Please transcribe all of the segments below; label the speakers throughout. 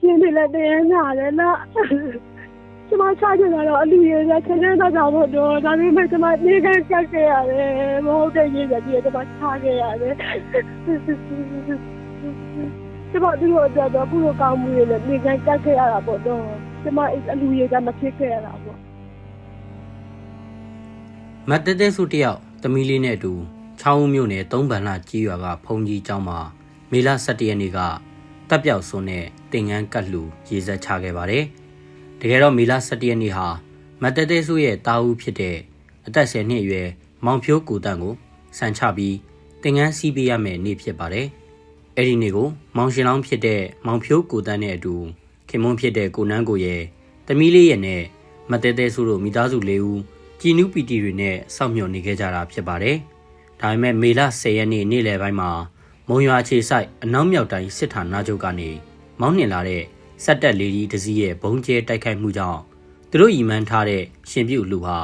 Speaker 1: ရှင်းနေလည်းတရားနာတယ်လားကျမချကြတာတော့အလူရယ်ခဏတော့ကြောက်ဖို့တော့ဒါပေမဲ့ကျမနေကကတ်ခဲ့ရတယ်မဟုတ်တဲ့ရေးကြီးကျမချခဲ့ရတယ်ကျမတို့တော့တော့ဘူးကောင်းမှုရယ်နေကကတ်ခဲ့ရတာပေါ့တော့ကျမအလူရယ်ကမဖြစ်ခဲ့ရတာပေါ့
Speaker 2: မတ်တဲတဲစုတယောက်သမီးလေးနဲ့အတူချောင်းဦးမြို့နယ်သုံးဗန်လာကြီးရွာကဖုန်ကြီးကျောင်းမှာမေလ17ရက်နေ့က တပ်ပြောက်စွန်းနဲ့တင်ငန်းကတ်လူရေစက်ချခဲ့ပါတယ်။တကယ်တော့မေလ17ရက်နေ့ဟာမတ်တဲတဲစုရဲ့တာဦးဖြစ်တဲ့အသက်10နှစ်အရွယ်မောင်ဖြိုးကိုတန့်ကိုဆန်ချပြီးတင်ငန်းစီးပေးရမယ့်နေ့ဖြစ်ပါတယ်။အဲ့ဒီနေ့ကိုမောင်ရှင်လောင်းဖြစ်တဲ့မောင်ဖြိုးကိုတန့်နဲ့အတူခင်မွန်းဖြစ်တဲ့ကိုနန်းကိုရဲ့တမီးလေးရဲ့နဲ့မတ်တဲတဲစုတို့မိသားစု၄ဦးကြည်နူးပီတီတွေနဲ့စောင့်မျှော်နေခဲ့ကြတာဖြစ်ပါတယ်။ဒါပေမဲ့မေလ10ရက်နေ့နေ့လယ်ပိုင်းမှာ မုံရွာခြေဆိုင်အနောက်မြောက်တိုင်းစစ်ဌာနချုပ်ကနေမောင်းနှင်လာတဲ့စက်တက်လေးကြီးတစ်စီးရဲ့ဘုံကျဲတိုက်ခိုက်မှုကြောင့်သူတို့ရီမန်းထားတဲ့ရှင်ပြုတ်လူဟာ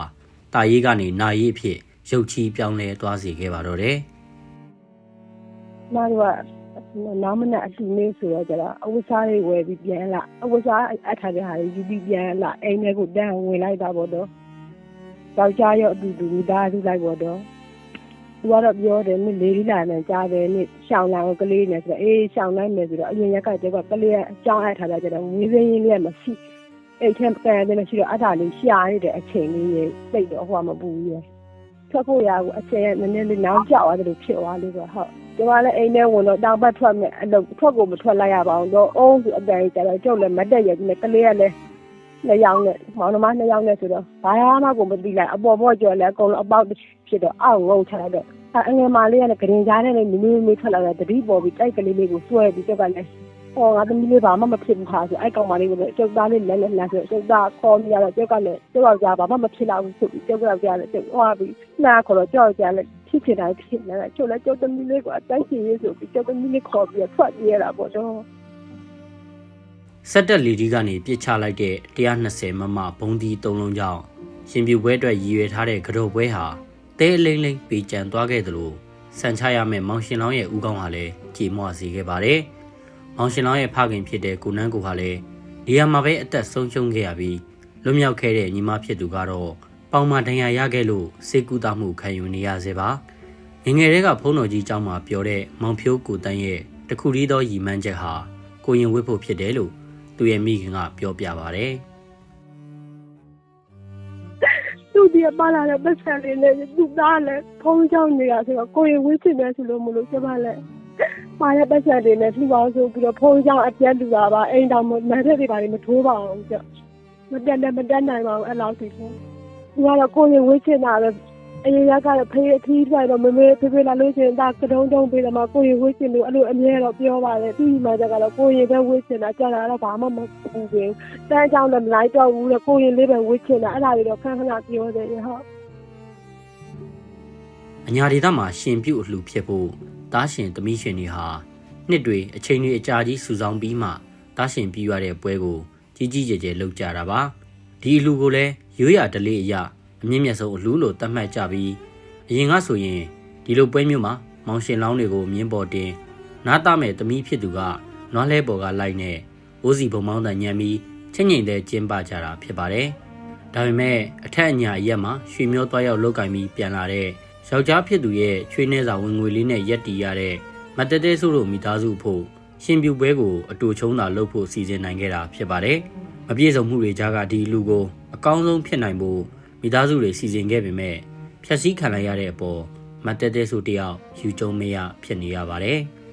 Speaker 2: တာရေးကနေနာရေးအဖြစ်ရုတ်ချီပြောင်းလဲသွားစေခဲ့ပါတော့တယ်
Speaker 1: မတို့ကနောက်မနဲ့အတူနေဆိုတော့ကြတာအဝတ်စားတွေဝယ်ပြီးပြန်လာအဝတ်စားအထားတဲ့ဟာတွေယူပြီးပြန်လာအိမ်ထဲကိုတန်းဝင်လိုက်တာပေါ့တော့ယောက်ျားရောအတူတူမိသားစုလိုက်ပေါ့တော့ သူကတော့ပြောတယ်နင်လေးလေးလာနေကြားတယ်နင်ရှောင်းလာကလေးနဲ့ဆိုတော့အေးရှောင်းလိုက်မယ်ဆိုတော့အရင်ရက်ကတည်းကကလေးကအကြောင်းအထားတာကြတော့ဝေးစင်းရင်းလေးကမရှိအိတ်ထဲကန်တယ်မရှိတော့အထားလေးရှာရတဲ့အချိန်လေးရေစိတ်တော့ဟိုမပူဘူးရေထွက်ဖို့ရဘူးအချိန်နည်းနည်းလေးနောက်ကျသွားတယ်လို့ဖြစ်သွားလို့ဆိုဟုတ်ကျမလည်းအိမ်ထဲဝင်တော့တောင်ဘက်ထွက်မယ်အလုပ်ထွက်ကိုမထွက်လိုက်ရပါဘူးတော့အုံးဆိုအတန်ကြီးကျတော့ကျုပ်လည်းမတက်ရဘူးနဲ့ကလေးကလည်း နှစ်ယောက်နဲ့မောင်နှမနှစ်ယောက်နဲ့ဆိုတော့ဘာမှကိုမသိလိုက်အပေါ်ပေါ်ကျော်လည်းအကုန်လုံးအပေါက်ဖြစ်တော့အောက်ငုံချလိုက်တော့အငယ်မလေးကလည်းဂရင်ကြားနဲ့မီမီမီထွက်လာတော့တတိပေါ်ပြီးတိုက်ကလေးလေးကိုဆွဲပြီးကျုပ်ကလည်းဟောငါသမီးလေးဘာမှမဖြစ်ဘူးခါဆိုအဲ့ကောင်မလေးကလည်းကျုပ်သားလေးလည်းလည်းလာဆိုကျုပ်သားခေါ်မိရတော့ကျုပ်ကလည်းကျုပ်ယောက်ျားဘာမှမဖြစ်တော့ဘူးဆိုပြီးကျုပ်ယောက်ျားလည်းကျုပ်ဟောပြီးနားခေါ်တော့ကျုပ်ယောက်ျားလည်းဖြစ်ဖြစ်တိုင်းဖြစ်နေတာကျုပ်လည်းကျုပ်သမီးလေးကအတိုင်းစီရေးဆိုပြီးကျုပ်သမီးလေးခေါ်ပြီးထွက်ပြေးရတာပေါ့တော့
Speaker 2: စက်တက်လီဒီကနေပြစ်ချလိုက်တဲ့120မမဘုံဒီ၃လုံးကြောင့်ရှင်ပြူပွဲအတွက်ရည်ရွယ်ထားတဲ့ကြော်ပွဲဟာတဲအလိမ့်လိမ့်ပေကြံသွားခဲ့သလိုဆန်ချရမယ့်မောင်ရှင်လောင်းရဲ့ဥကောင်းဟာလည်းကြေမွစေခဲ့ပါတယ်။မောင်ရှင်လောင်းရဲ့ဖခင်ဖြစ်တဲ့ကိုနန်းကိုဟာလည်းဒီရမှာပဲအသက်ဆုံးရှုံးခဲ့ရပြီးလွတ်မြောက်ခဲ့တဲ့ညီမဖြစ်သူကတော့ပေါင်မဒဏ်ရာရခဲ့လို့စေကူတာမှုခံယူနေရစေပါငယ်ငယ်တည်းကဖုန်းတော်ကြီးကျောင်းမှာပြောတဲ့မောင်ဖြိုးကိုတန်းရဲ့တခုတည်းသောရီမန်းချက်ဟာကိုရင်ဝစ်ဖို့ဖြစ်တယ်လို့ သူရဲ့မိခင်ကပြောပြပါဗျ။
Speaker 1: သူ့ဒီပါလာတဲ့ပတ်စံလေးနဲ့သူ့သားလည်းဖုံးချောင်းနေတာဆိုတော့ကိုရင်ဝေးချင်တယ်ဆိုလို့မလို့ကျမလည်းပါရပတ်စံလေးနဲ့သူ့ပါဆိုပြီးတော့ဖုံးချောင်းအပြတ်လူတာပါအိမ်တော်မမထက်တွေပါမထိုးပါအောင်ကျမတက်လည်းမတက်နိုင်ပါဘူးအဲ့လောက်ထိဖုံးသူကတော့ကိုရင်ဝေးချင်တာပဲ အရင်ကကတော့ဖေးအထီးထွက်တော့မမေဖေးဖေးလာလို့ရှိရင်ဒါကတုံးတုံးပေးတယ်မှာကိုရင်ဝေးချင်လို့အဲ့လိုအမြဲတော့ပြောပါတယ်သူ့ညီမကျကတော့ကိုရင်ပဲဝေးချင်တာကြာတာတော့ဘာမှမပူဘူးတန်းကြောင်လည်းမလိုက်တော့ဘူးလေကိုရင်လေးပဲဝေးချင်တာအဲ့ဒါတွေတော့ခဏခဏပြောတယ်ဟုတ်
Speaker 2: အညာဒေသမှာရှင်ပြုတ်အလှဖြစ်ဖို့တားရှင်သမီးရှင်တွေဟာနှစ်တွေအချိန်တွေအကြာကြီးစုဆောင်းပြီးမှတားရှင်ပြီးရတဲ့ပွဲကိုကြီးကြီးကျယ်ကျယ်လုပ်ကြတာပါဒီအလှကိုလည်းရိုးရဒလေးအရာ အမြင့်မြတ်ဆုံးအလှလို့သတ်မှတ်ကြပြီးအရင်ကဆိုရင်ဒီလိုပွဲမျိုးမှာမောင်ရှင်လောင်းတွေကိုမြင်းပေါ်တင်နားသားမဲ့သမီးဖြစ်သူကနွားလဲပေါ်ကလိုက်နဲ့အိုးစီဘုံမောင်းတန်ညံပြီးချင်းငိမ့်တဲ့ကျင်းပကြတာဖြစ်ပါတယ်ဒါပေမဲ့အထက်အညာရက်မှာရွှေမျောသွားရောက်လောက်ကင်ပြီးပြန်လာတဲ့ယောက်ျားဖြစ်သူရဲ့ချွေးနှဲစာဝင်ငွေလေးနဲ့ရက်တီရတဲ့မတတဲဆုတို့မိသားစုဖို့ရှင်ပြူပွဲကိုအတူချုံးတာလုပ်ဖို့စီစဉ်နိုင်ခဲ့တာဖြစ်ပါတယ်။မပြည့်စုံမှုတွေကြားကဒီလူကိုအကောင်းဆုံးဖြစ်နိုင်ဖို့ မိသားစုတွေစီစဉ်ခဲ့ပေမဲ့ဖြက်စီးခံလိုက်ရတဲ့အပေါ်မတတဲဆုတယောက်ယူကျုံမရဖြစ်နေရပါတယ်။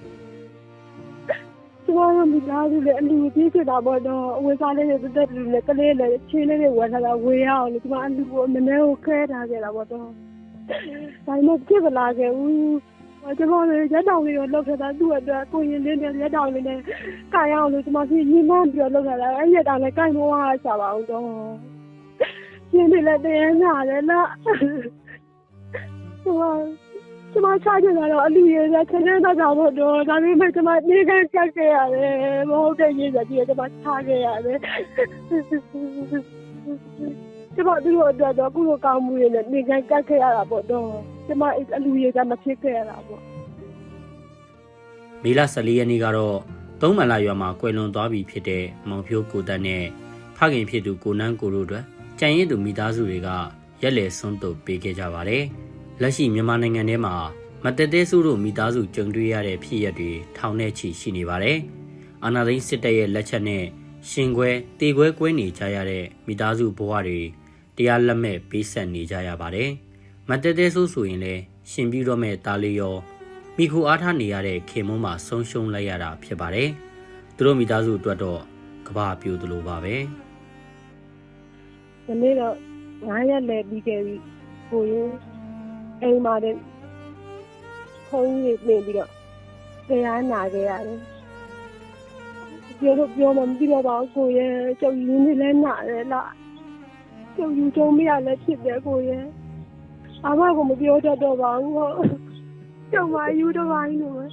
Speaker 1: ကျမတို့မိသားစုလည်းအလူကြီးဖြစ်တာပေါ့တော့အဝေးစားလေးတွေတက်တူလည်းကလေးလည်းချင်းလေးတွေဝယ်ထားတာဝေရအောင်လို့ကျမအလူကိုနည်းနည်းကိုခဲထားခဲ့တာပေါ့တော့ဒါမှမဖြစ်မလာခဲ့ဘူးကျမလည်းရက်တောင်လေးတော့လောက်ခဲ့တာသူ့အတွက်ကိုရင်လေးနဲ့ရက်တောင်လေးနဲ့ကာရအောင်လို့ကျမစီညီမပြောလောက်ခဲ့တာအဲ့ရက်တောင်လည်းကိုင်မောဟာချပါအောင်တော့ ရှင်းနေလည်းတရားနာတယ်လားကျမကျမချကြတာတော့အလူရယ်ခဏတော့ကြောက်ဖို့တော့ဒါပေမဲ့ကျမနေကကတ်ခဲ့ရတယ်မဟုတ်တဲ့ရေးကြီးကျမချခဲ့ရတယ်ကျမတို့တော့တော့ကုလိုကောင်းမှုရနဲ့နေကကတ်ခဲ့ရတာပေါ့တော့ကျမအလူရယ်ကမဖြစ်ခဲ့ရတာပေါ့
Speaker 2: မေလ14ရက်နေ့ကတော့သုံးမလာရွာမှာကွယ်လွန်သွားပြီဖြစ်တဲ့မောင်ဖြိုးကိုတက်နဲ့ဖခင်ဖြစ်သူကိုနန်းကိုတို့အတွက် ကြံရည်သူမိသားစုတွေကရက်လေဆွန်းတုပ်ပေးခဲ့ကြပါတယ်။လက်ရှိမြန်မာနိုင်ငံထဲမှာမတက်သေးစုတို့မိသားစုကြုံတွေ့ရတဲ့ဖြစ်ရပ်တွေထောင်ထဲချီရှိနေပါတယ်။အာနာသိန်းစစ်တပ်ရဲ့လက်ချက်နဲ့ရှင်ခွဲတေခွဲကွဲနေကြရတဲ့မိသားစုဘဝတွေတရားလက်မဲ့ပေးဆက်နေကြရပါတယ်။မတက်သေးစုဆိုရင်လည်းရှင်ပြီးတော့မဲ့တားလေးရောမိခိုအားထားနေရတဲ့ခင်မုန်းမှာဆုံးရှုံးလိုက်ရတာဖြစ်ပါတယ်။သူတို့မိသားစုအတွက်တော့ကဘာပြိုသလိုပါပဲ။
Speaker 1: ဒီနေ့တော့9ရက်လဲပြီးခဲ့ပြီကိုရင်အိမ်မှာတဲ့ခုံးကြီးနေပြီးတော့တရားနာခဲ့ရတယ်ပြောတော့ပြောမှမသိတော့ပါဘူးကိုရင်ကျုပ်ယူနေလဲနာတယ်လားကျုပ်ယူကြုံမရလဲဖြစ်တယ်ကိုရင်အမကမပြောတတ်တော့ပါဘူးဟုတ်ကျုပ်မယူတော့ပါဘူးလို့